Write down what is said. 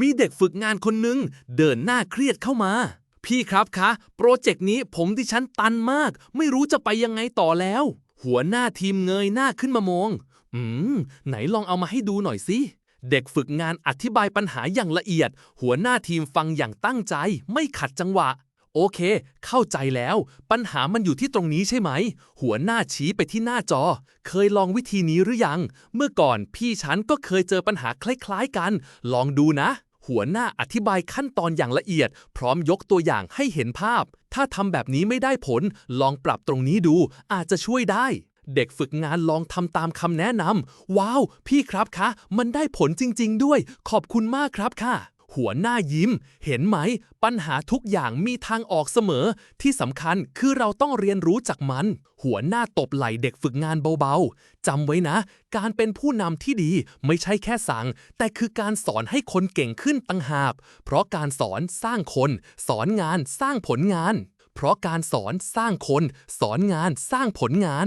มีเด็กฝึกงานคนหนึ่งเดินหน้าเครียดเข้ามา พี่ครับคะ โปรเจกต์นี้ผมดิฉันตันมาก ไม่รู้จะไปยังไงต่อแล้ว หัวหน้าทีมเงยหน้าขึ้นมามอง อืม ไหนลองเอามาให้ดูหน่อยสิเด็กฝึกงานอธิบายปัญหาอย่างละเอียด หัวหน้าทีมฟังอย่างตั้งใจ ไม่ขัดจังหวะ โอเค เข้าใจแล้ว ปัญหามันอยู่ที่ตรงนี้ใช่ไหม หัวหน้าชี้ไปที่หน้าจอ เคยลองวิธีนี้หรือยัง เมื่อก่อนพี่ฉันก็เคยเจอปัญหาคล้ายๆกัน ลองดูนะ หัวหน้าอธิบายขั้นตอนอย่างละเอียด พร้อมยกตัวอย่างให้เห็นภาพ ถ้าทำแบบนี้ไม่ได้ผล ลองปรับตรงนี้ดู อาจจะช่วยได้ เด็กฝึกงานลองทำตามคำแนะนำว้าว พี่ครับคะ มันได้ผลจริง ๆ ด้วย ขอบคุณมากครับค่ะ หัวหน้ายิ้ม เห็นไหม ปัญหาทุกอย่างมีทางออกเสมอ ที่สำคัญคือเราต้องเรียนรู้จากมัน หัวหน้าตบไหล่เด็กฝึกงานเบาๆจำไว้นะ การเป็นผู้นำที่ดีไม่ใช่แค่สั่ง แต่คือการสอนให้คนเก่งขึ้นตั้งหากเพราะการสอนสร้างคน สอนงานสร้างผลงาน เพราะการสอนสร้างคน สอนงานสร้างผลงาน